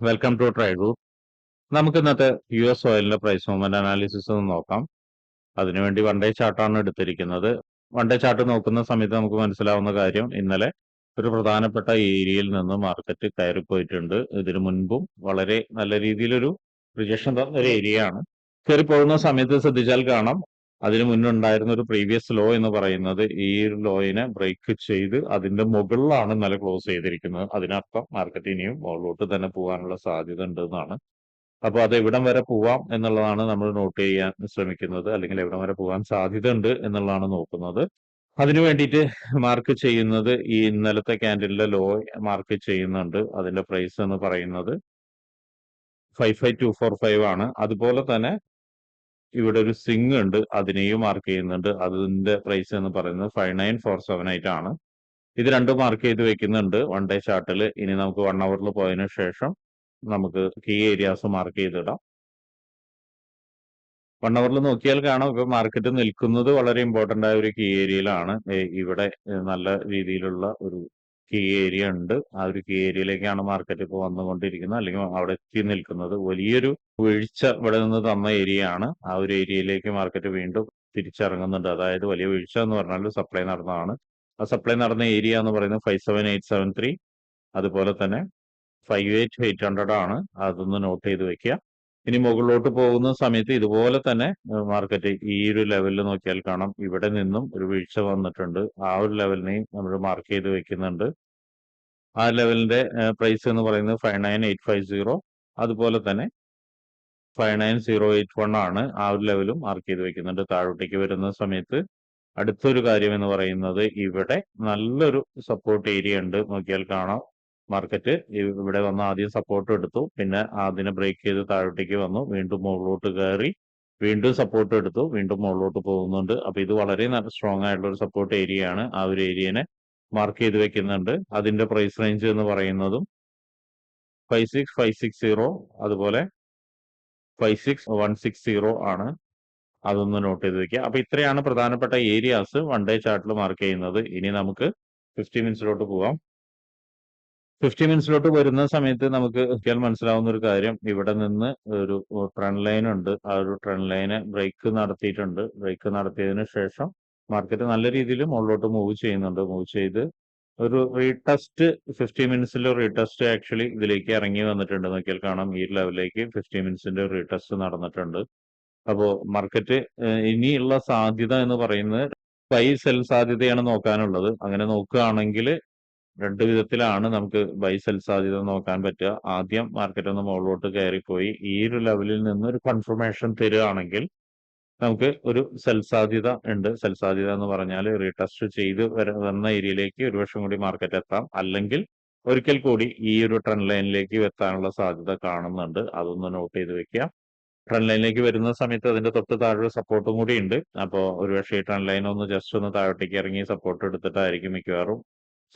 Welcome to tried group നമുക്ക് ഇന്നത്തെ U S ഓയിലിന്റെ പ്രൈസ് മൂവ്മെന്റ് അനാലിസിസ് ഒന്ന് നോക്കാം. അതിനുവേണ്ടി വൺ ഡേ ചാർട്ടാണ് എടുത്തിരിക്കുന്നത്. വൺ ഡേ ചാർട്ട് നോക്കുന്ന സമയത്ത് നമുക്ക് മനസ്സിലാവുന്ന കാര്യം ഇന്നലെ ഒരു പ്രധാനപ്പെട്ട ഏരിയയിൽ നിന്ന് മാർക്കറ്റ് കയറിപ്പോയിട്ടുണ്ട്. ഇതിനു മുൻപും വളരെ നല്ല രീതിയിലൊരു റിജക്ഷൻ തന്ന ഒരു ഏരിയ ആണ്. കയറിപ്പോകുന്ന സമയത്ത് ശ്രദ്ധിച്ചാൽ കാണാം അതിന് മുന്നുണ്ടായിരുന്ന ഒരു പ്രീവിയസ് ലോ എന്ന് പറയുന്നത് ഈ ലോയിനെ ബ്രേക്ക് ചെയ്ത് അതിന്റെ മുകളിലാണ് ഇന്നലെ ക്ലോസ് ചെയ്തിരിക്കുന്നത്. അതിനർത്ഥം മാർക്കറ്റ് ഇനിയും മുകളിലോട്ട് തന്നെ പോകാനുള്ള സാധ്യത ഉണ്ട് എന്നാണ്. അപ്പോൾ അത് എവിടം വരെ പോവാം എന്നുള്ളതാണ് നമ്മൾ നോട്ട് ചെയ്യാൻ ശ്രമിക്കുന്നത്. അല്ലെങ്കിൽ എവിടം വരെ പോകാൻ സാധ്യത ഉണ്ട് എന്നുള്ളതാണ് നോക്കുന്നത്. അതിനു വേണ്ടിയിട്ട് മാർക്ക് ചെയ്യുന്നത് ഈ ഇന്നലത്തെ ക്യാൻഡലിലെ ലോ മാർക്ക് ചെയ്യുന്നുണ്ട്. അതിന്റെ പ്രൈസ് എന്ന് പറയുന്നത് five five two four five ആണ്. അതുപോലെ തന്നെ ഇവിടെ ഒരു സിങ് ഉണ്ട്. അതിനെയും മാർക്ക് ചെയ്യുന്നുണ്ട്. അതിന്റെ പ്രൈസ് എന്ന് പറയുന്നത് five nine four seven eight ആണ്. ഇത് രണ്ടും മാർക്ക് ചെയ്ത് വെക്കുന്നുണ്ട്. വൺ ഡേ ചാർട്ടിൽ ഇനി നമുക്ക് വൺ അവറിൽ പോയതിനു ശേഷം നമുക്ക് കീ ഏരിയാസ് മാർക്ക് ചെയ്തിടാം. വൺ അവറിൽ നോക്കിയാൽ കാണാം. ഇപ്പൊ മാർക്കറ്റ് നിൽക്കുന്നത് വളരെ ഇമ്പോർട്ടന്റ് ആയ ഒരു കീ ഏരിയയിലാണ് ഇവിടെ നല്ല രീതിയിലുള്ള ഒരു കീ ഏരിയ ഉണ്ട്. ആ ഒരു കീ ഏരിയയിലേക്കാണ് മാർക്കറ്റ് ഇപ്പോൾ വന്നുകൊണ്ടിരിക്കുന്നത്. അല്ലെങ്കിൽ അവിടെ എത്തി നിൽക്കുന്നത്. വലിയൊരു വീഴ്ച ഇവിടെ നിന്ന് തന്ന ഏരിയ ആണ്. ആ ഒരു ഏരിയയിലേക്ക് മാർക്കറ്റ് വീണ്ടും തിരിച്ചിറങ്ങുന്നുണ്ട്. അതായത് വലിയ വീഴ്ച എന്ന് പറഞ്ഞാൽ സപ്ലൈ നടന്നതാണ്. ആ സപ്ലൈ നടന്ന ഏരിയ എന്ന് പറയുന്നത് five seven eight seven three അതുപോലെ തന്നെ ഫൈവ് എയ്റ്റ് എയ്റ്റ് ഹൺഡ്രഡ് ആണ്. അതൊന്ന് നോട്ട് ചെയ്ത് വെക്കുക. ഇനി മുകളിലോട്ട് പോകുന്ന സമയത്ത് ഇതുപോലെ തന്നെ മാർക്കറ്റ് ഈ ഒരു ലെവലിൽ നോക്കിയാൽ കാണാം. ഇവിടെ നിന്നും ഒരു വീഴ്ച വന്നിട്ടുണ്ട്. ആ ഒരു ലെവലിനെയും നമ്മൾ മാർക്ക് ചെയ്ത് വെക്കുന്നുണ്ട്. ആ ലെവലിന്റെ പ്രൈസ് എന്ന് പറയുന്നത് five nine eight five zero അതുപോലെ തന്നെ five nine zero eight one ആണ് ആ ഒരു ലെവലും മാർക്ക് ചെയ്ത് വെക്കുന്നുണ്ട്. താഴോട്ടേക്ക് വരുന്ന സമയത്ത് അടുത്തൊരു കാര്യം എന്ന് പറയുന്നത് ഇവിടെ നല്ലൊരു സപ്പോർട്ട് ഏരിയ ഉണ്ട്. നോക്കിയാൽ കാണാം. മാർക്കറ്റ് ഇവിടെ വന്ന് ആദ്യം സപ്പോർട്ട് എടുത്തു. പിന്നെ അതിനെ ബ്രേക്ക് ചെയ്ത് താഴോട്ടേക്ക് വന്നു. വീണ്ടും മുകളിലോട്ട് കയറി വീണ്ടും സപ്പോർട്ട് എടുത്തു. വീണ്ടും മുകളിലോട്ട് പോകുന്നുണ്ട്. അപ്പൊ ഇത് വളരെ നല്ല സ്ട്രോങ് ആയിട്ടുള്ള ഒരു സപ്പോർട്ട് ഏരിയ ആണ്. ആ ഒരു ഏരിയനെ മാർക്ക് ചെയ്ത് വെക്കുന്നുണ്ട്. അതിന്റെ പ്രൈസ് റേഞ്ച് എന്ന് പറയുന്നതും five six five six zero അതുപോലെ five six one six zero ആണ്. അതൊന്ന് നോട്ട് ചെയ്ത് വെക്കുക. അപ്പൊ ഇത്രയാണ് പ്രധാനപ്പെട്ട ഏരിയാസ് വൺ ഡേ ചാർട്ടിൽ മാർക്ക് ചെയ്യുന്നത്. ഇനി നമുക്ക് ഫിഫ്റ്റി മിനിറ്റ്സിലോട്ട് പോവാം. ഫിഫ്റ്റി മിനിറ്റ്സിലോട്ട് വരുന്ന സമയത്ത് നമുക്ക് നോക്കിയാൽ മനസ്സിലാവുന്ന ഒരു കാര്യം. ഇവിടെ നിന്ന് ഒരു ട്രെൻഡ് ലൈൻ ഉണ്ട്. ആ ഒരു ട്രെൻഡ് ലൈന് ബ്രേക്ക് നടത്തിയിട്ടുണ്ട്. ബ്രേക്ക് നടത്തിയതിനു ശേഷം മാർക്കറ്റ് നല്ല രീതിയിൽ മുകളിലോട്ട് മൂവ് ചെയ്യുന്നുണ്ട്. മൂവ് ചെയ്ത് ഒരു റീടെസ്റ്റ് ഫിഫ്റ്റി മിനിറ്റ്സിൽ റീടെസ്റ്റ് ആക്ച്വലി ഇതിലേക്ക് ഇറങ്ങി വന്നിട്ടുണ്ട്. നോക്കിയാൽ കാണാം. ഈ ലെവലിലേക്ക് ഫിഫ്റ്റി മിനിറ്റ്സിന്റെ റീടെസ്റ്റ് നടന്നിട്ടുണ്ട്. അപ്പോൾ മാർക്കറ്റ് ഇനിയുള്ള സാധ്യത എന്ന് പറയുന്നത് ബൈ സെൽ സാധ്യതയാണ് നോക്കാനുള്ളത്. അങ്ങനെ നോക്കുകയാണെങ്കിൽ രണ്ട് വിധത്തിലാണ് നമുക്ക് ബൈ സെൽ സാധ്യത നോക്കാൻ പറ്റുക. ആദ്യം മാർക്കറ്റ് ഒന്ന് മുകളിലോട്ട് കയറിപ്പോയി. ഈ ഒരു ലെവലിൽ നിന്ന് ഒരു കൺഫർമേഷൻ തരികയാണെങ്കിൽ നമുക്ക് ഒരു സെൽ സാധ്യത ഉണ്ട്. സെൽ സാധ്യത എന്ന് പറഞ്ഞാൽ റീടെസ്റ്റ് ചെയ്ത് വരുന്ന ഏരിയയിലേക്ക് ഒരു വർഷം കൂടി മാർക്കറ്റ് എത്താം. അല്ലെങ്കിൽ ഒരിക്കൽ കൂടി ഈ ഒരു ട്രെൻഡ് ലൈനിലേക്ക് എത്താനുള്ള സാധ്യത കാണുന്നുണ്ട്. അതൊന്ന് നോട്ട് ചെയ്ത് വെക്കുക. ട്രെൻഡ് ലൈനിലേക്ക് വരുന്ന സമയത്ത് അതിന്റെ തൊട്ട് താഴെ സപ്പോർട്ടും കൂടി ഉണ്ട്. അപ്പോൾ ഒരുപക്ഷെ ഈ ട്രെൻഡ് ലൈൻ ഒന്ന് ജസ്റ്റ് ഒന്ന് താഴോട്ടേക്ക് ഇറങ്ങി സപ്പോർട്ട് എടുത്തിട്ടായിരിക്കും മിക്കവാറും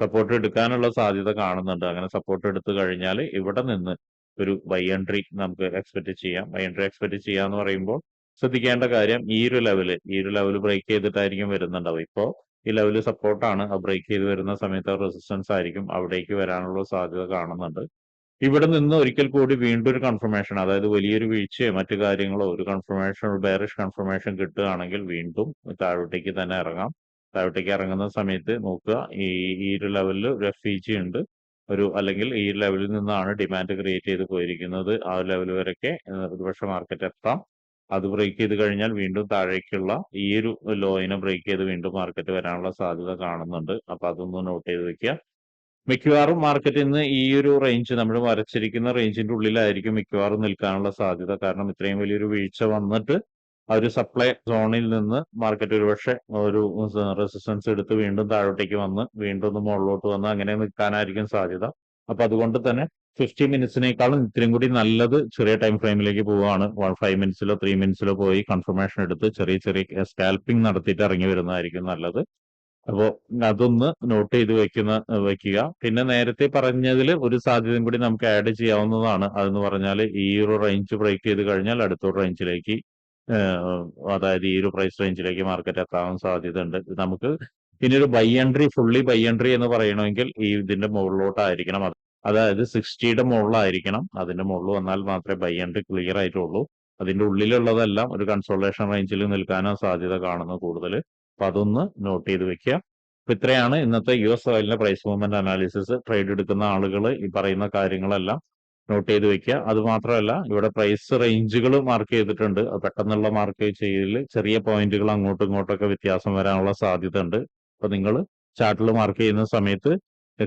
സപ്പോർട്ട് എടുക്കാനുള്ള സാധ്യത കാണുന്നുണ്ട്. അങ്ങനെ സപ്പോർട്ട് എടുത്തു കഴിഞ്ഞാൽ ഇവിടെ നിന്ന് ഒരു ബൈ എൻട്രി നമുക്ക് എക്സ്പെക്ട് ചെയ്യാം. ബൈ എൻട്രി എക്സ്പെക്ട് ചെയ്യാന്ന് പറയുമ്പോൾ ശ്രദ്ധിക്കേണ്ട കാര്യം ഈ ഒരു ലെവൽ ഈ ഒരു ലെവൽ ബ്രേക്ക് ചെയ്തിട്ടായിരിക്കും വരുന്നുണ്ടാവും ഇപ്പോൾ ഈ ലെവൽ സപ്പോർട്ടാണ് ആ ബ്രേക്ക് ചെയ്ത് വരുന്ന സമയത്ത് റെസിസ്റ്റൻസ് ആയിരിക്കും അവിടേക്ക് വരാനുള്ള സാധ്യത കാണുന്നുണ്ട്. ഇവിടെ നിന്ന് ഒരിക്കൽ കൂടി വീണ്ടും ഒരു കൺഫർമേഷൻ അതായത് വലിയൊരു വീഴ്ചയോ മറ്റു കാര്യങ്ങളോ ഒരു കൺഫർമേഷൻ ബെയറിഷ് കൺഫർമേഷൻ കിട്ടുകയാണെങ്കിൽ വീണ്ടും താഴോട്ടേക്ക് തന്നെ ഇറങ്ങാം. താഴോട്ടേക്ക് ഇറങ്ങുന്ന സമയത്ത് നോക്കുക. ഈ ഈ ഒരു ലെവലിൽ എഫ് ഉണ്ട്. ഒരു അല്ലെങ്കിൽ ഈ ലെവലിൽ നിന്നാണ് ഡിമാൻഡ് ക്രിയേറ്റ് ചെയ്ത് പോയിരിക്കുന്നത്. ആ ലെവൽ വരെയൊക്കെ ഒരുപക്ഷെ മാർക്കറ്റ് എത്താം. അത് ബ്രേക്ക് ചെയ്ത് കഴിഞ്ഞാൽ വീണ്ടും താഴേക്കുള്ള ഈ ഒരു ലോയിനെ ബ്രേക്ക് ചെയ്ത് വീണ്ടും മാർക്കറ്റ് വരാനുള്ള സാധ്യത കാണുന്നുണ്ട്. അപ്പൊ അതൊന്ന് നോട്ട് ചെയ്ത് വെക്കുക. മിക്കവാറും മാർക്കറ്റ് ഇന്ന് ഈ ഒരു റേഞ്ച് നമ്മൾ വരച്ചിരിക്കുന്ന റേഞ്ചിന്റെ ഉള്ളിലായിരിക്കും മിക്കവാറും നിൽക്കാനുള്ള സാധ്യത. കാരണം ഇത്രയും വലിയൊരു വീഴ്ച വന്നിട്ട് ആ ഒരു സപ്ലൈ സോണിൽ നിന്ന് മാർക്കറ്റ് ഒരുപക്ഷെ ഒരു റെസിസ്റ്റൻസ് എടുത്ത് വീണ്ടും താഴോട്ടേക്ക് വന്ന് വീണ്ടും ഒന്ന് മുകളിലോട്ട് വന്ന് അങ്ങനെ നിൽക്കാനായിരിക്കും സാധ്യത. അപ്പൊ അതുകൊണ്ട് തന്നെ ഫിഫ്റ്റി മിനിറ്റ്സിനേക്കാളും ഇത്രയും കൂടി നല്ലത് ചെറിയ ടൈം ഫ്രെയിമിലേക്ക് പോവുകയാണ്. ഫൈവ് മിനിറ്റ്സിലോ ത്രീ മിനിറ്റ്സിലോ പോയി കൺഫർമേഷൻ എടുത്ത് ചെറിയ ചെറിയ സ്കാൽപ്പിംഗ് നടത്തിയിട്ട് ഇറങ്ങി വരുന്നതായിരിക്കും നല്ലത്. അപ്പോൾ അതൊന്ന് നോട്ട് ചെയ്ത് വെക്കുന്ന വെക്കുക. പിന്നെ നേരത്തെ പറഞ്ഞതിൽ ഒരു സാധ്യതയും കൂടി നമുക്ക് ആഡ് ചെയ്യാവുന്നതാണ്. അതെന്ന് പറഞ്ഞാൽ ഈ ഒരു റേഞ്ച് ബ്രേക്ക് ചെയ്ത് കഴിഞ്ഞാൽ അടുത്തൊരു റേഞ്ചിലേക്ക് അതായത് ഈ ഒരു പ്രൈസ് റേഞ്ചിലേക്ക് മാർക്കറ്റ് എത്താൻ സാധ്യതയുണ്ട്. നമുക്ക് ഇനി ഒരു buy entry fully buy entry എന്ന് പറയണമെങ്കിൽ ഈ ഇതിന്റെ മുകളിലോട്ടായിരിക്കണം അത്. അതായത് സിക്സ്റ്റിയുടെ മുകളിലായിരിക്കണം. അതിന്റെ മുകളിൽ വന്നാൽ മാത്രമേ ബൈ എൻട്രി ക്ലിയർ ആയിട്ടുള്ളൂ. അതിന്റെ ഉള്ളിലുള്ളതെല്ലാം ഒരു കൺസോളേഷൻ റേഞ്ചിൽ നിൽക്കാനോ സാധ്യത കാണുന്നു കൂടുതൽ. അപ്പൊ അതൊന്ന് നോട്ട് ചെയ്ത് വെക്കുക. അപ്പൊ ഇത്രയാണ് ഇന്നത്തെ യു എസ് ഓയിലിന്റെ പ്രൈസ് മൂവ്മെന്റ് അനാലിസിസ് ട്രേഡ് എടുക്കുന്ന ആളുകൾ ഈ പറയുന്ന കാര്യങ്ങളെല്ലാം നോട്ട് ചെയ്ത് വെക്കുക. അത് മാത്രമല്ല ഇവിടെ പ്രൈസ് റേഞ്ചുകൾ മാർക്ക് ചെയ്തിട്ടുണ്ട്. പെട്ടെന്നുള്ള മാർക്ക് ചെയ്തിൽ ചെറിയ പോയിന്റുകൾ അങ്ങോട്ടും ഇങ്ങോട്ടൊക്കെ വ്യത്യാസം വരാനുള്ള സാധ്യത ഉണ്ട് അപ്പൊ നിങ്ങൾ ചാർട്ടിൽ മാർക്ക് ചെയ്യുന്ന സമയത്ത്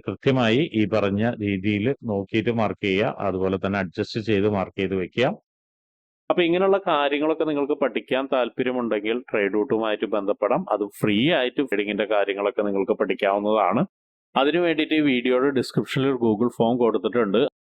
കൃത്യമായി ഈ പറഞ്ഞ രീതിയിൽ നോക്കിയിട്ട് മാർക്ക് ചെയ്യുക. അതുപോലെ തന്നെ അഡ്ജസ്റ്റ് ചെയ്ത് മാർക്ക് ചെയ്ത് വെക്കുക. അപ്പൊ ഇങ്ങനെയുള്ള കാര്യങ്ങളൊക്കെ നിങ്ങൾക്ക് പഠിക്കാൻ താല്പര്യമുണ്ടെങ്കിൽ ട്രേഡ് റൂട്ടുമായിട്ട് ബന്ധപ്പെടാം. അത് ഫ്രീ ആയിട്ട് ട്രേഡിങ്ങിന്റെ കാര്യങ്ങളൊക്കെ നിങ്ങൾക്ക് പഠിക്കാവുന്നതാണ്. അതിനു വേണ്ടിയിട്ട് ഈ വീഡിയോയുടെ ഡിസ്ക്രിപ്ഷനിൽ ഒരു ഗൂഗിൾ ഫോം കൊടുത്തിട്ടുണ്ട്.